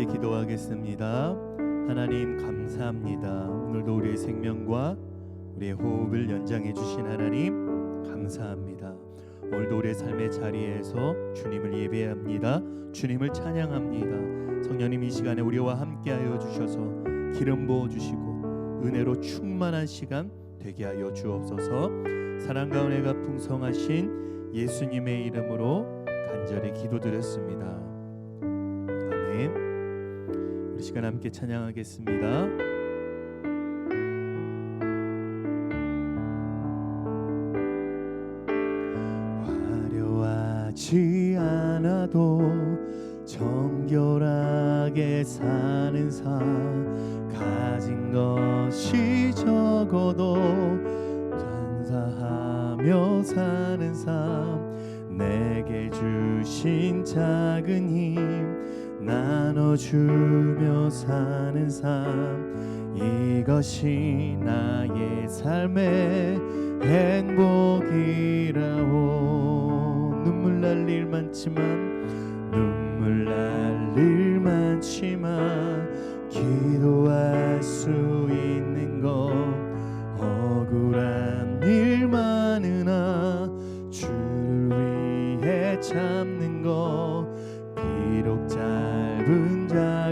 함께 기도하겠습니다. 하나님 감사합니다. 오늘도 우리의 생명과 우리의 호흡을 연장해 주신 하나님 감사합니다. 오늘도 우리의 삶의 자리에서 주님을 예배합니다. 주님을 찬양합니다. 성령님 이 시간에 우리와 함께하여 주셔서 기름 부어 주시고 은혜로 충만한 시간 되게 하여 주옵소서. 사랑과 은혜가 풍성하신 예수님의 이름으로 간절히 기도드렸습니다. 아멘. 우리 시간 함께 찬양하겠습니다. 화려하지 않아도 정결하게 사는 삶 가진 것이 적어도 감사하며 사는 삶 내게 주신 작은 힘 나눠주며 사는 삶 이것이 나의 삶의 행복이라오. 눈물 날 일 많지만 눈물 날 일 많지만 기도할 수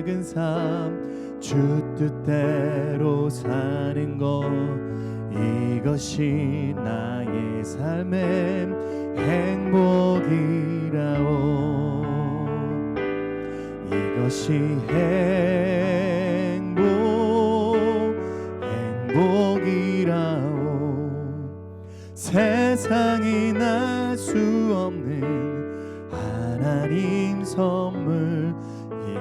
작은 삶 주 뜻대로 사는 것. 이것이 나의 삶의 행복이라오. 이것이 행복 행복이라오. 세상이 날 수 없는 하나님 선물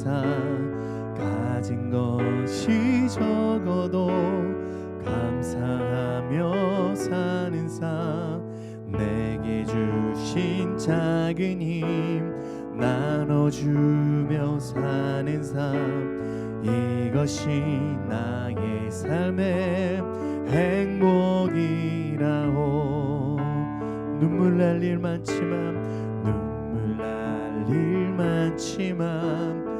삶 가진 것이 적어도 감사하며 사는 삶 내게 주신 작은 힘 나눠주며 사는 삶 이것이 나의 삶의 행복이라오. 눈물 날 일 많지만 눈물 날 일 많지만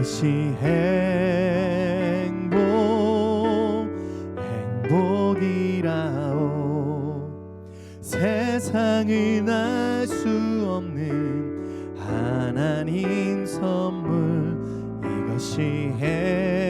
이것이 행복 행복이라오. 세상은 알 수 없는 하나님 선물 이것이 행복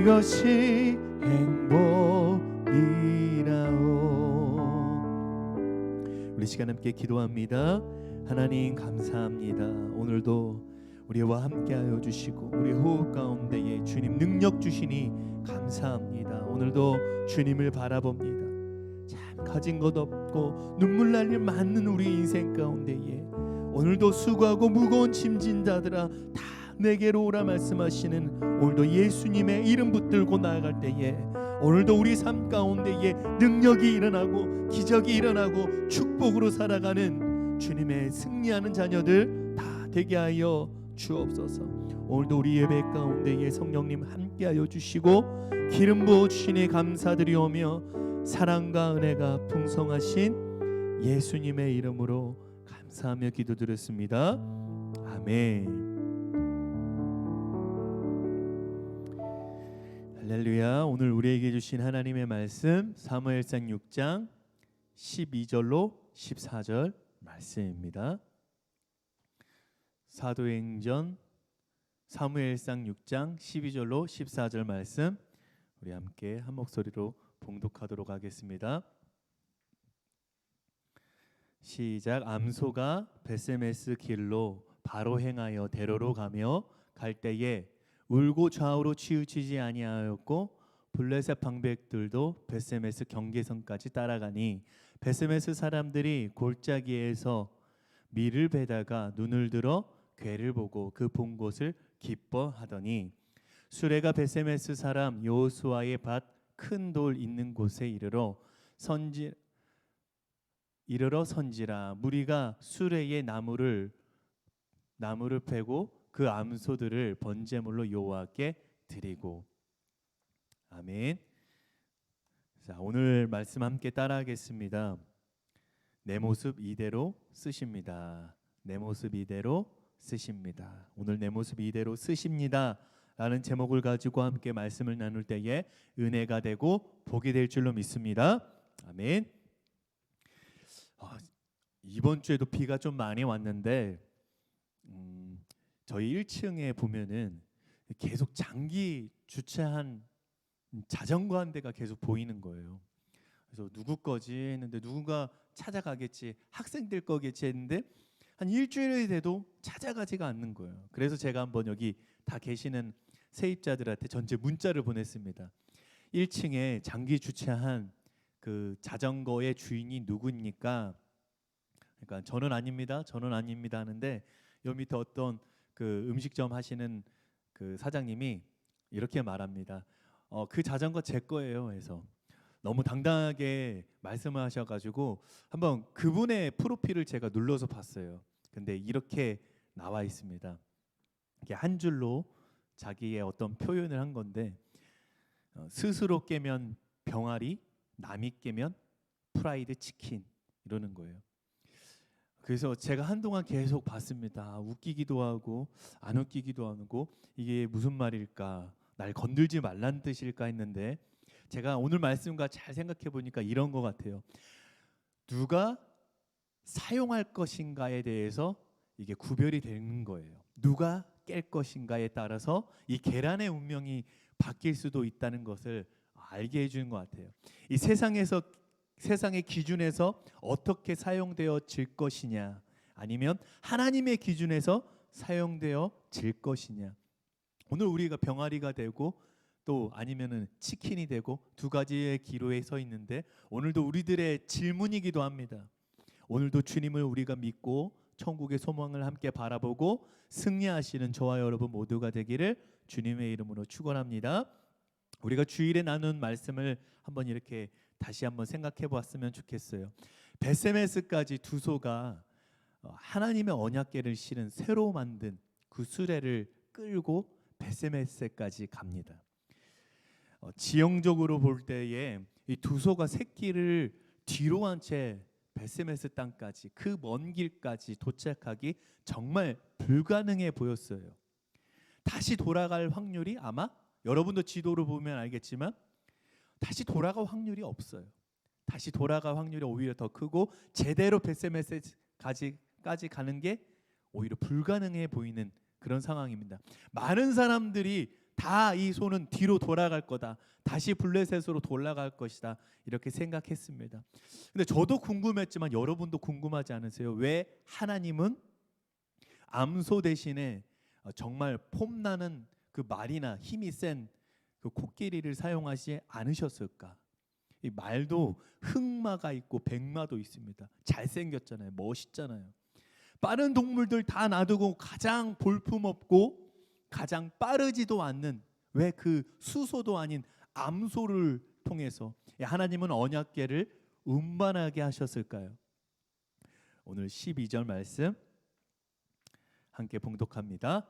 이것이 행복이라오. 우리 시간 함께 기도합니다. 하나님 감사합니다. 오늘도 우리와 함께하여 주시고 우리 호흡 가운데에 주님 능력 주시니 감사합니다. 오늘도 주님을 바라봅니다. 참 가진 것 없고 눈물 날 일 많은 우리 인생 가운데에 오늘도 수고하고 무거운 짐진 자들아 다 내게로 오라 말씀하시는 오늘도 예수님의 이름 붙들고 나아갈 때에 오늘도 우리 삶 가운데에 능력이 일어나고 기적이 일어나고 축복으로 살아가는 주님의 승리하는 자녀들 다 되게 하여 주옵소서. 오늘도 우리 예배 가운데에 성령님 함께하여 주시고 기름 부어 주시니 감사드리오며 사랑과 은혜가 풍성하신 예수님의 이름으로 감사하며 기도드렸습니다. 아멘. 할렐루야. 오늘 우리에게 주신 하나님의 말씀 사무엘상 6장 12절로 14절 말씀입니다. 사도행전 사무엘상 6장 12절로 14절 말씀 우리 함께 한 목소리로 봉독하도록 하겠습니다. 시작 암소가 베세메스 길로 바로 행하여 대로로 가며 갈 때에 울고 좌우로 치우치지 아니하였고 블레셋 방백들도 베세메스 경계선까지 따라가니 베세메스 사람들이 골짜기에서 밀을 베다가 눈을 들어 괴를 보고 그 본 곳을 기뻐하더니 수레가 베세메스 사람 여호수아의 밭 큰 돌 있는 곳에 이르러 선지 이르러 선지라. 무리가 수레의 나무를 나무를 패고 그 암소들을 번제물로 여호와께 드리고 아멘. 자, 오늘 말씀 함께 따라하겠습니다. 내 모습 이대로 쓰십니다. 내 모습 이대로 쓰십니다. 오늘 내 모습 이대로 쓰십니다. 라는 제목을 가지고 함께 말씀을 나눌 때에 은혜가 되고 복이 될 줄로 믿습니다. 아멘. 아, 이번 주에도 비가 좀 많이 왔는데 음, 저희 1층에 보면은 계속 장기 주차한 자전거 한 대가 계속 보이는 거예요. 그래서 누구 거지 했는데 누군가 찾아가겠지 학생들 거겠지 했는데 한 일주일이 돼도 찾아가지가 않는 거예요. 그래서 제가 한번 여기 다 계시는 세입자들한테 전체 문자를 보냈습니다. 1층에 장기 주차한 그 자전거의 주인이 누구입니까? 그러니까 저는 아닙니다. 저는 아닙니다 하는데 여 밑에 어떤 그 음식점 하시는 그 사장님이 이렇게 말합니다. 어, 그 자전거 제 거예요. 해서 너무 당당하게 말씀을 하셔가지고 한번 그분의 프로필을 제가 눌러서 봤어요. 근데 이렇게 나와 있습니다. 이게 한 줄로 자기의 어떤 표현을 한 건데 어, 스스로 깨면 병아리, 남이 깨면 프라이드 치킨 이러는 거예요. 그래서 제가 한동안 계속 봤습니다. 웃기기도 하고 안 웃기기도 하고 이게 무슨 말일까? 날 건들지 말란 뜻일까 했는데 제가 오늘 말씀과 잘 생각해 보니까 이런 것 같아요. 누가 사용할 것인가에 대해서 이게 구별이 되는 거예요. 누가 깰 것인가에 따라서 이 계란의 운명이 바뀔 수도 있다는 것을 알게 해주는 것 같아요. 이 세상에서 세상의 기준에서 어떻게 사용되어질 것이냐, 아니면 하나님의 기준에서 사용되어질 것이냐. 오늘 우리가 병아리가 되고 또 아니면은 치킨이 되고 두 가지의 기로에 서 있는데 오늘도 우리들의 질문이기도 합니다. 오늘도 주님을 우리가 믿고 천국의 소망을 함께 바라보고 승리하시는 저와 여러분 모두가 되기를 주님의 이름으로 축원합니다. 우리가 주일에 나눈 말씀을 한번 이렇게 다시 한번 생각해 보았으면 좋겠어요. 베세메스까지 두 소가 어, 하나님의 언약궤를 실은 새로 만든 그 수레를 끌고 베세메스까지 갑니다. 어, 지형적으로 볼 때에 이 두 소가 새끼를 뒤로 한 채 베세메스 땅까지 그 먼 길까지 도착하기 정말 불가능해 보였어요. 다시 돌아갈 확률이 아마 여러분도 지도를 보면 알겠지만 다시 돌아갈 확률이 없어요. 다시 돌아갈 확률이 오히려 더 크고 제대로 베세메스까지 까지 가는 게 오히려 불가능해 보이는 그런 상황입니다. 많은 사람들이 다이 소는 뒤로 돌아갈 거다. 다시 블레셋으로 돌아갈 것이다. 이렇게 생각했습니다. 근데 저도 궁금했지만 여러분도 궁금하지 않으세요? 왜 하나님은 암소 대신에 정말 폼나는 그 말이나 힘이 센 그 코끼리를 사용하지 않으셨을까? 이 말도 흑마가 있고 백마도 있습니다. 잘생겼잖아요. 멋있잖아요. 빠른 동물들 다 놔두고 가장 볼품없고 가장 빠르지도 않는 왜 그 수소도 아닌 암소를 통해서 하나님은 언약궤를 운반하게 하셨을까요? 오늘 12절 말씀 함께 봉독합니다.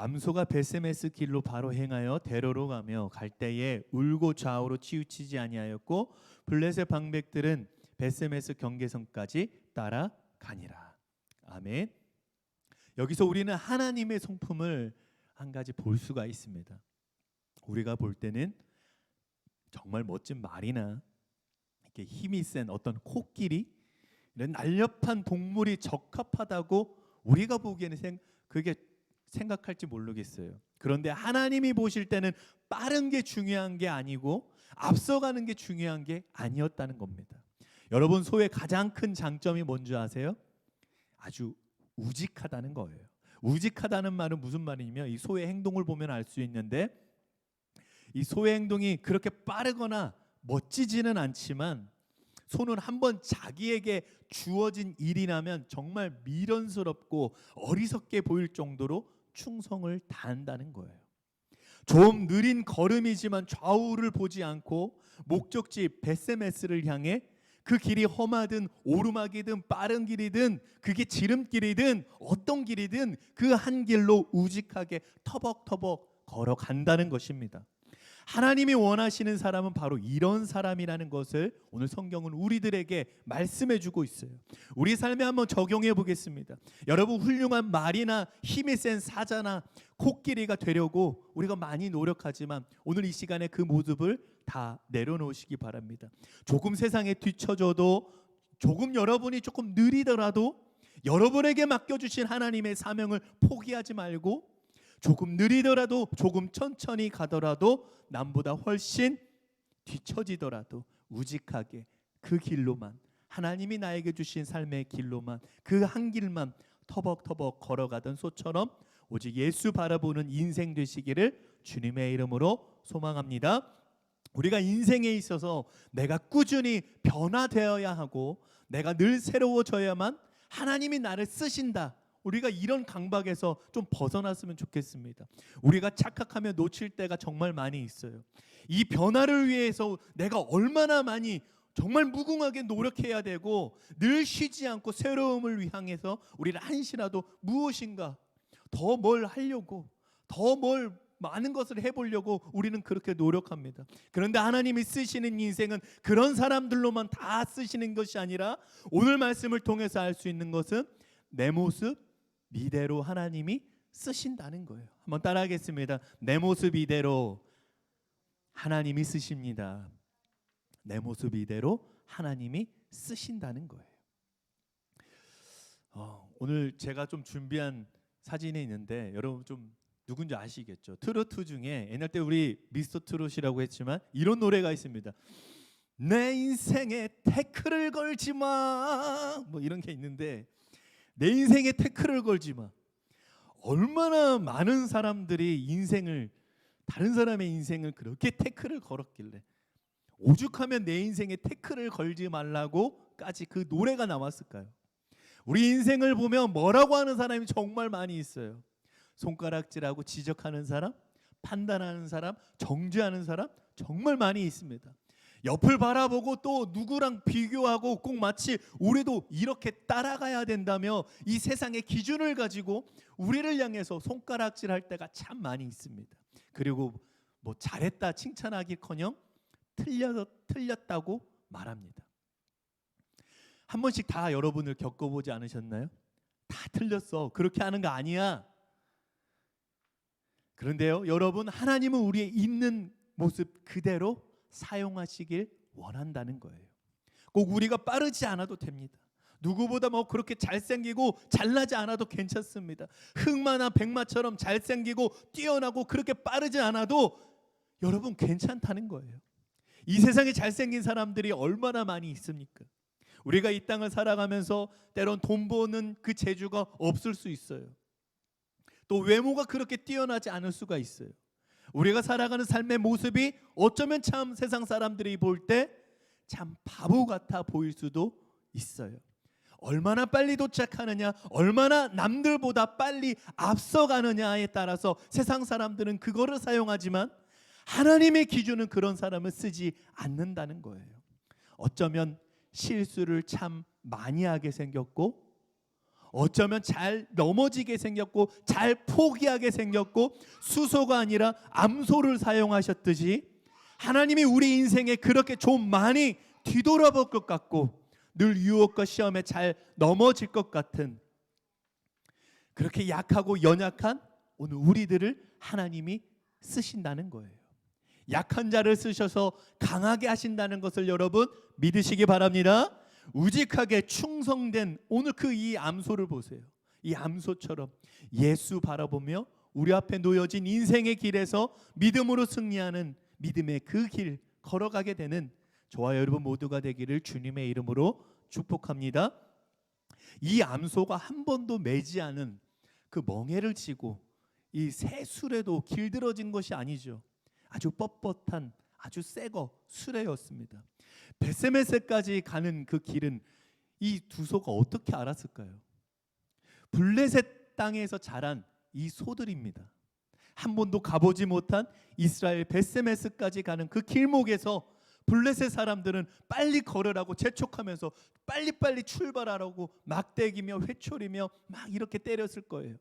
암소가 베세메스 길로 바로 행하여 대로로 가며 갈 때에 울고 좌우로 치우치지 아니하였고 블레셋 방백들은 베세메스 경계선까지 따라가니라. 아멘. 여기서 우리는 하나님의 성품을 한 가지 볼 수가 있습니다. 우리가 볼 때는 정말 멋진 말이나 이렇게 힘이 센 어떤 코끼리 이런 날렵한 동물이 적합하다고 우리가 보기에는 생, 그게 생각할지 모르겠어요. 그런데 하나님이 보실 때는 빠른 게 중요한 게 아니고 앞서가는 게 중요한 게 아니었다는 겁니다. 여러분 소의 가장 큰 장점이 뭔지 아세요? 아주 우직하다는 거예요. 우직하다는 말은 무슨 말이냐면 이 소의 행동을 보면 알 수 있는데 이 소의 행동이 그렇게 빠르거나 멋지지는 않지만 소는 한번 자기에게 주어진 일이 나면 정말 미련스럽고 어리석게 보일 정도로 충성을 다한다는 거예요. 좀 느린 걸음이지만 좌우를 보지 않고 목적지 베세메스를 향해 그 길이 험하든 오르막이든 빠른 길이든 그게 지름길이든 어떤 길이든 그 한 길로 우직하게 터벅터벅 걸어간다는 것입니다. 하나님이 원하시는 사람은 바로 이런 사람이라는 것을 오늘 성경은 우리들에게 말씀해 주고 있어요. 우리 삶에 한번 적용해 보겠습니다. 여러분 훌륭한 말이나 힘이 센 사자나 코끼리가 되려고 우리가 많이 노력하지만 오늘 이 시간에 그 모습을 다 내려놓으시기 바랍니다. 조금 세상에 뒤처져도 조금 여러분이 조금 느리더라도 여러분에게 맡겨주신 하나님의 사명을 포기하지 말고 조금 느리더라도 조금 천천히 가더라도 남보다 훨씬 뒤처지더라도 우직하게 그 길로만 하나님이 나에게 주신 삶의 길로만 그 한 길만 터벅터벅 걸어가던 소처럼 오직 예수 바라보는 인생 되시기를 주님의 이름으로 소망합니다. 우리가 인생에 있어서 내가 꾸준히 변화되어야 하고 내가 늘 새로워져야만 하나님이 나를 쓰신다. 우리가 이런 강박에서 좀 벗어났으면 좋겠습니다. 우리가 착각하며 놓칠 때가 정말 많이 있어요. 이 변화를 위해서 내가 얼마나 많이 정말 무궁하게 노력해야 되고 늘 쉬지 않고 새로움을 향해서 우리를 한시라도 무엇인가 더 뭘 하려고 더 뭘 많은 것을 해보려고 우리는 그렇게 노력합니다. 그런데 하나님이 쓰시는 인생은 그런 사람들로만 다 쓰시는 것이 아니라 오늘 말씀을 통해서 알 수 있는 것은 내 모습 이대로 하나님이 쓰신다는 거예요. 한번 따라하겠습니다. 내 모습 이대로 하나님이 쓰십니다. 내 모습 이대로 하나님이 쓰신다는 거예요. 어, 오늘 제가 좀 준비한 사진이 있는데 여러분 좀 누군지 아시겠죠? 트로트 중에 옛날 때 우리 미스터 트롯이라고 했지만 이런 노래가 있습니다. 내 인생에 태클을 걸지 마. 뭐 이런 게 있는데 내 인생에 태클을 걸지 마. 얼마나 많은 사람들이 인생을 다른 사람의 인생을 그렇게 태클을 걸었길래 오죽하면 내 인생에 태클을 걸지 말라고까지 그 노래가 나왔을까요? 우리 인생을 보면 뭐라고 하는 사람이 정말 많이 있어요. 손가락질하고 지적하는 사람, 판단하는 사람, 정죄하는 사람 정말 많이 있습니다. 옆을 바라보고 또 누구랑 비교하고 꼭 마치 우리도 이렇게 따라가야 된다며 이 세상의 기준을 가지고 우리를 향해서 손가락질 할 때가 참 많이 있습니다. 그리고 뭐 잘했다 칭찬하기커녕 틀렸, 틀렸다고 말합니다. 한 번씩 다 여러분을 겪어보지 않으셨나요? 다 틀렸어. 그렇게 하는 거 아니야. 그런데요, 여러분 하나님은 우리의 있는 모습 그대로 사용하시길 원한다는 거예요. 꼭 우리가 빠르지 않아도 됩니다. 누구보다 뭐 그렇게 잘생기고 잘나지 않아도 괜찮습니다. 흑마나 백마처럼 잘생기고 뛰어나고 그렇게 빠르지 않아도 여러분 괜찮다는 거예요. 이 세상에 잘생긴 사람들이 얼마나 많이 있습니까? 우리가 이 땅을 살아가면서 때론 돈 버는 그 재주가 없을 수 있어요. 또 외모가 그렇게 뛰어나지 않을 수가 있어요. 우리가 살아가는 삶의 모습이 어쩌면 참 세상 사람들이 볼 때 참 바보 같아 보일 수도 있어요. 얼마나 빨리 도착하느냐, 얼마나 남들보다 빨리 앞서가느냐에 따라서 세상 사람들은 그거를 사용하지만 하나님의 기준은 그런 사람을 쓰지 않는다는 거예요. 어쩌면 실수를 참 많이 하게 생겼고 어쩌면 잘 넘어지게 생겼고 잘 포기하게 생겼고 수소가 아니라 암소를 사용하셨듯이 하나님이 우리 인생에 그렇게 좀 많이 뒤돌아볼 것 같고 늘 유혹과 시험에 잘 넘어질 것 같은 그렇게 약하고 연약한 오늘 우리들을 하나님이 쓰신다는 거예요. 약한 자를 쓰셔서 강하게 하신다는 것을 여러분 믿으시기 바랍니다. 우직하게 충성된 오늘 그 이 암소를 보세요. 이 암소처럼 예수 바라보며 우리 앞에 놓여진 인생의 길에서 믿음으로 승리하는 믿음의 그 길 걸어가게 되는 저와 여러분 모두가 되기를 주님의 이름으로 축복합니다. 이 암소가 한 번도 매지 않은 그 멍해를 치고 이 새술에도 길들어진 것이 아니죠. 아주 뻣뻣한 아주 새거 수레였습니다. 베세메세까지 가는 그 길은 이 두 소가 어떻게 알았을까요? 블레셋 땅에서 자란 이 소들입니다. 한 번도 가보지 못한 이스라엘 베세메스까지 가는 그 길목에서 블레셋 사람들은 빨리 걸으라고 재촉하면서 빨리빨리 출발하라고 막대기며 회초리며 막 이렇게 때렸을 거예요.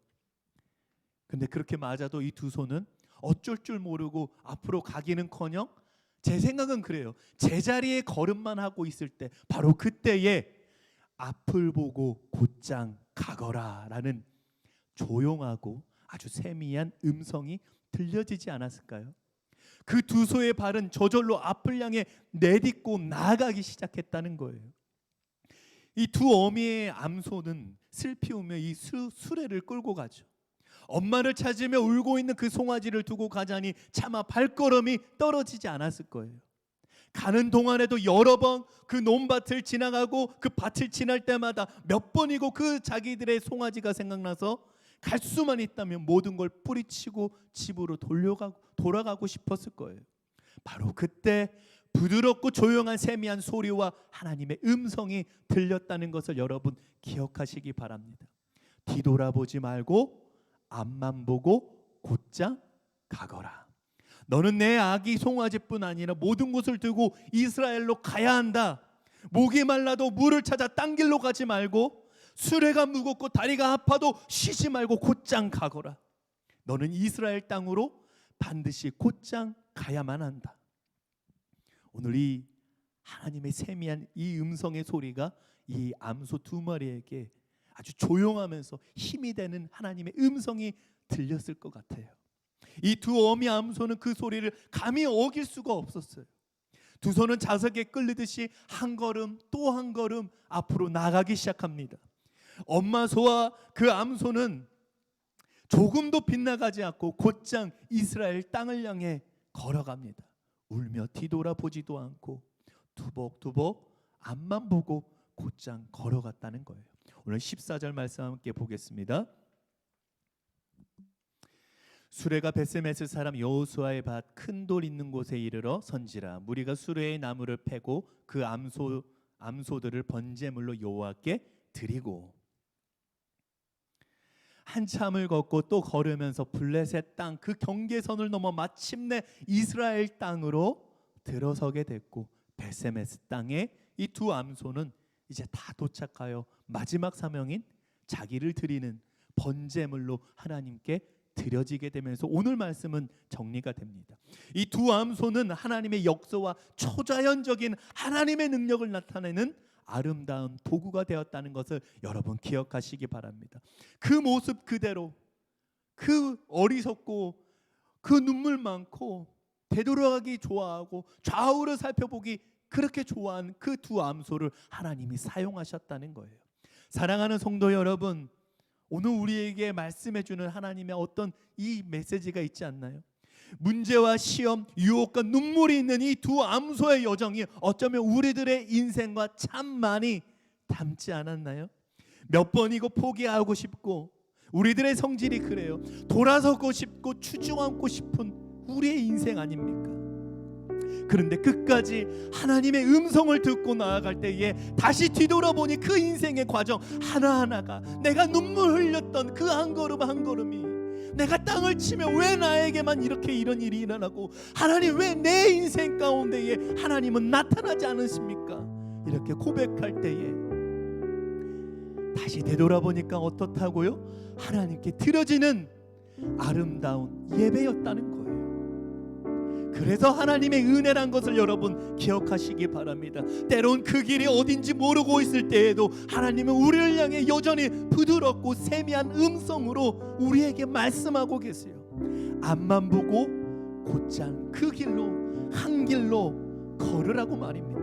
근데 그렇게 맞아도 이두 손은 어쩔 줄 모르고 앞으로 가기는커녕 제 생각은 그래요. 제자리에 걸음만 하고 있을 때 바로 그때에 앞을 보고 곧장 가거라라는 조용하고 아주 세미한 음성이 들려지지 않았을까요? 그 두 소의 발은 저절로 앞을 향해 내딛고 나아가기 시작했다는 거예요. 이 두 어미의 암소는 슬피 우며 이 수, 수레를 끌고 가죠. 엄마를 찾으며 울고 있는 그 송아지를 두고 가자니 차마 발걸음이 떨어지지 않았을 거예요. 가는 동안에도 여러 번 그 논밭을 지나가고 그 밭을 지날 때마다 몇 번이고 그 자기들의 송아지가 생각나서 갈 수만 있다면 모든 걸 뿌리치고 집으로 돌려가고 돌아가고 싶었을 거예요. 바로 그때 부드럽고 조용한 세미한 소리와 하나님의 음성이 들렸다는 것을 여러분 기억하시기 바랍니다. 뒤돌아보지 말고 앞만 보고 곧장 가거라. 너는 내 아기 송아지뿐 아니라 모든 것을 두고 이스라엘로 가야 한다. 목이 말라도 물을 찾아 딴 길로 가지 말고 수레가 무겁고 다리가 아파도 쉬지 말고 곧장 가거라. 너는 이스라엘 땅으로 반드시 곧장 가야만 한다. 오늘 이 하나님의 세미한 이 음성의 소리가 이 암소 두 마리에게 아주 조용하면서 힘이 되는 하나님의 음성이 들렸을 것 같아요. 이 두 어미 암소는 그 소리를 감히 어길 수가 없었어요. 두 손은 자석에 끌리듯이 한 걸음 또 한 걸음 앞으로 나가기 시작합니다. 엄마 소와 그 암소는 조금도 빗나가지 않고 곧장 이스라엘 땅을 향해 걸어갑니다. 울며 뒤돌아보지도 않고 두벅두벅 앞만 보고 곧장 걸어갔다는 거예요. 오늘 14절 말씀 함께 보겠습니다. 수레가 베세메스 사람 여호수아의 밭 큰 돌 있는 곳에 이르러 선지라 무리가 수레의 나무를 패고 그 암소 암소들을 번제물로 여호와께 드리고 한참을 걷고 또 걸으면서 블레셋 땅 그 경계선을 넘어 마침내 이스라엘 땅으로 들어서게 됐고 베세메스 땅에 이 두 암소는 이제 다 도착하여 마지막 사명인 자기를 드리는 번제물로 하나님께 드려지게 되면서 오늘 말씀은 정리가 됩니다. 이 두 암소는 하나님의 역사와 초자연적인 하나님의 능력을 나타내는 아름다운 도구가 되었다는 것을 여러분 기억하시기 바랍니다. 그 모습 그대로 그 어리석고 그 눈물 많고 되돌아가기 좋아하고 좌우를 살펴보기 그렇게 좋아한 그 두 암소를 하나님이 사용하셨다는 거예요. 사랑하는 성도 여러분, 오늘 우리에게 말씀해 주는 하나님의 어떤 이 메시지가 있지 않나요? 문제와 시험, 유혹과 눈물이 있는 이 두 암소의 여정이 어쩌면 우리들의 인생과 참 많이 닮지 않았나요? 몇 번이고 포기하고 싶고 우리들의 성질이 그래요. 돌아서고 싶고 추중하고 싶은 우리의 인생 아닙니까? 그런데 끝까지 하나님의 음성을 듣고 나아갈 때에 다시 뒤돌아보니 그 인생의 과정 하나하나가 내가 눈물 흘렸던 그 한 걸음 한 걸음이 내가 땅을 치며 왜 나에게만 이렇게 이런 일이 일어나고 하나님 왜 내 인생 가운데에 하나님은 나타나지 않으십니까? 이렇게 고백할 때에 다시 되돌아보니까 어떻다고요? 하나님께 드려지는 아름다운 예배였다는 거예요. 그래서 하나님의 은혜란 것을 여러분 기억하시기 바랍니다. 때론 그 길이 어딘지 모르고 있을 때에도 하나님은 우리를 향해 여전히 부드럽고 세미한 음성으로 우리에게 말씀하고 계세요. 앞만 보고 곧장 그 길로 한 길로 걸으라고 말입니다.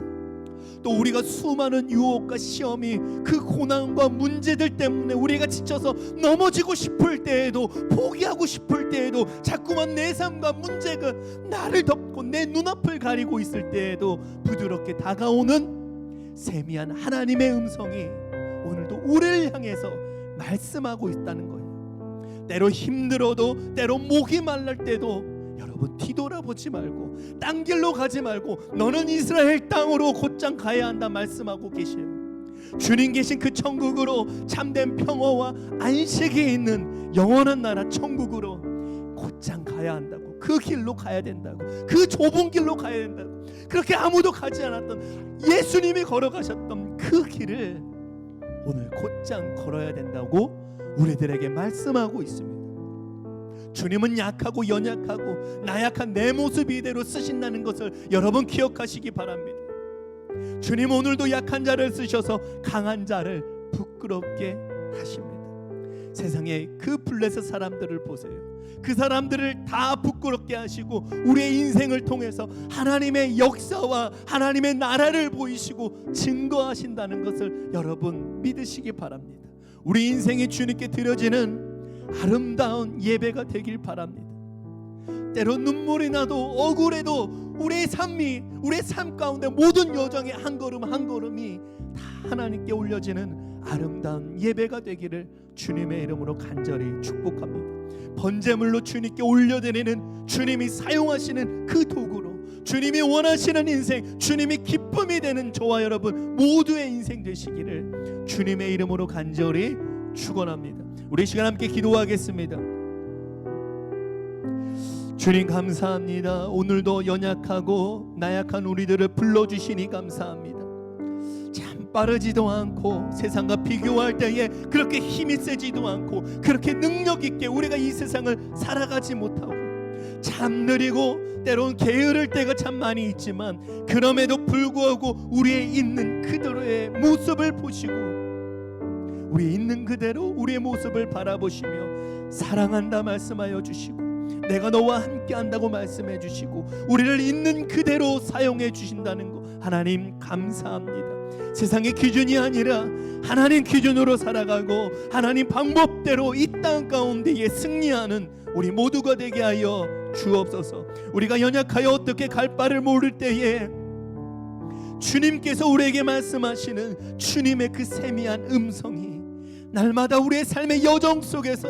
또 우리가 수많은 유혹과 시험이 그 고난과 문제들 때문에 우리가 지쳐서 넘어지고 싶을 때에도 포기하고 싶을 때에도 자꾸만 내 삶과 문제가 나를 덮고 내 눈앞을 가리고 있을 때에도 부드럽게 다가오는 세미한 하나님의 음성이 오늘도 우리를 향해서 말씀하고 있다는 거예요. 때로 힘들어도 때로 목이 말랄 때도 여러분 뒤돌아보지 말고 딴 길로 가지 말고 너는 이스라엘 땅으로 곧장 가야 한다 말씀하고 계세요. 주님 계신 그 천국으로 참된 평화와 안식이 있는 영원한 나라 천국으로 곧장 가야 한다고 그 길로 가야 된다고 그 좁은 길로 가야 된다고 그렇게 아무도 가지 않았던 예수님이 걸어가셨던 그 길을 오늘 곧장 걸어야 된다고 우리들에게 말씀하고 있습니다. 주님은 약하고 연약하고 나약한 내 모습 이대로 쓰신다는 것을 여러분 기억하시기 바랍니다. 주님 오늘도 약한 자를 쓰셔서 강한 자를 부끄럽게 하십니다. 세상에 그 블레셋 사람들을 보세요. 그 사람들을 다 부끄럽게 하시고 우리의 인생을 통해서 하나님의 역사와 하나님의 나라를 보이시고 증거하신다는 것을 여러분 믿으시기 바랍니다. 우리 인생이 주님께 드려지는 아름다운 예배가 되길 바랍니다. 때로 눈물이 나도 억울해도 우리의 삶이 우리의 삶 가운데 모든 여정의 한 걸음 한 걸음이 다 하나님께 올려지는 아름다운 예배가 되기를 주님의 이름으로 간절히 축복합니다. 번제물로 주님께 올려드리는 주님이 사용하시는 그 도구로 주님이 원하시는 인생, 주님이 기쁨이 되는 저와 여러분 모두의 인생 되시기를 주님의 이름으로 간절히 축원합니다. 우리 시간 함께 기도하겠습니다. 주님 감사합니다. 오늘도 연약하고 나약한 우리들을 불러주시니 감사합니다. 참 빠르지도 않고 세상과 비교할 때에 그렇게 힘이 세지도 않고 그렇게 능력 있게 우리가 이 세상을 살아가지 못하고 참 느리고 때론 게으를 때가 참 많이 있지만 그럼에도 불구하고 우리의 있는 그대로의 모습을 보시고 우리 있는 그대로 우리의 모습을 바라보시며 사랑한다 말씀하여 주시고 내가 너와 함께 한다고 말씀해 주시고 우리를 있는 그대로 사용해 주신다는 거 하나님 감사합니다. 세상의 기준이 아니라 하나님 기준으로 살아가고 하나님 방법대로 이 땅 가운데에 승리하는 우리 모두가 되게 하여 주옵소서. 우리가 연약하여 어떻게 갈 바를 모를 때에 주님께서 우리에게 말씀하시는 주님의 그 세미한 음성이 날마다 우리의 삶의 여정 속에서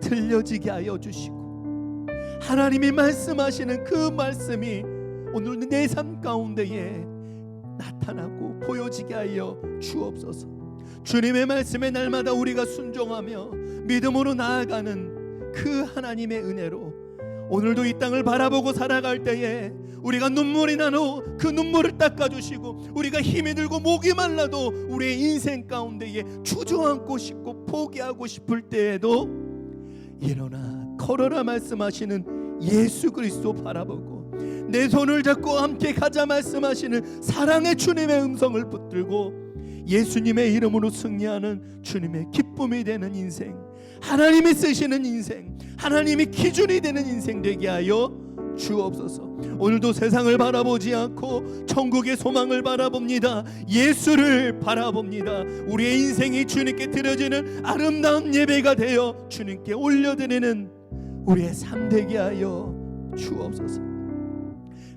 들려지게 하여 주시고 하나님이 말씀하시는 그 말씀이 오늘 내 삶 가운데에 나타나고 보여지게 하여 주옵소서. 주님의 말씀에 날마다 우리가 순종하며 믿음으로 나아가는 그 하나님의 은혜로 오늘도 이 땅을 바라보고 살아갈 때에 우리가 눈물이 나도 그 눈물을 닦아주시고 우리가 힘이 들고 목이 말라도 우리의 인생 가운데에 주저앉고 싶고 포기하고 싶을 때에도 일어나 걸어라 말씀하시는 예수 그리스도 바라보고 내 손을 잡고 함께 가자 말씀하시는 사랑의 주님의 음성을 붙들고 예수님의 이름으로 승리하는 주님의 기쁨이 되는 인생 하나님이 쓰시는 인생 하나님이 기준이 되는 인생 되게 하여 주옵소서. 오늘도 세상을 바라보지 않고 천국의 소망을 바라봅니다. 예수를 바라봅니다. 우리의 인생이 주님께 드려지는 아름다운 예배가 되어 주님께 올려드리는 우리의 삶 되게 하여 주옵소서.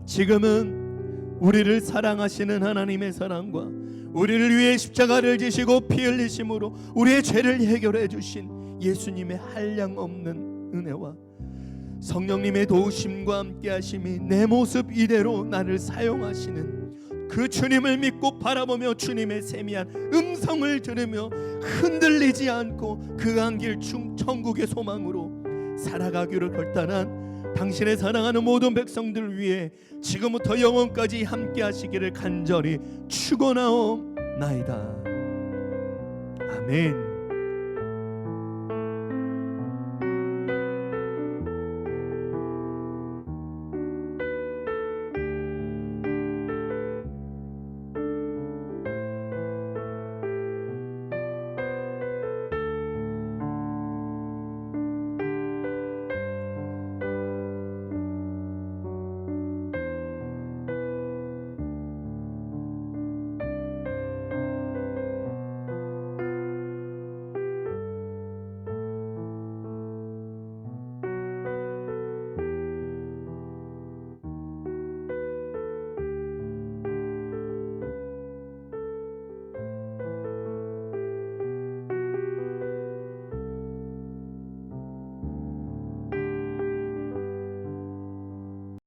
지금은 우리를 사랑하시는 하나님의 사랑과 우리를 위해 십자가를 지시고 피 흘리심으로 우리의 죄를 해결해 주신 예수님의 한량 없는 은혜와 성령님의 도우심과 함께 하심이 내 모습 이대로 나를 사용하시는 그 주님을 믿고 바라보며 주님의 세미한 음성을 들으며 흔들리지 않고 그 한길 중 천국의 소망으로 살아가기를 결단한 당신의 사랑하는 모든 백성들 위해 지금부터 영원까지 함께 하시기를 간절히 축원하옵나이다. 아멘.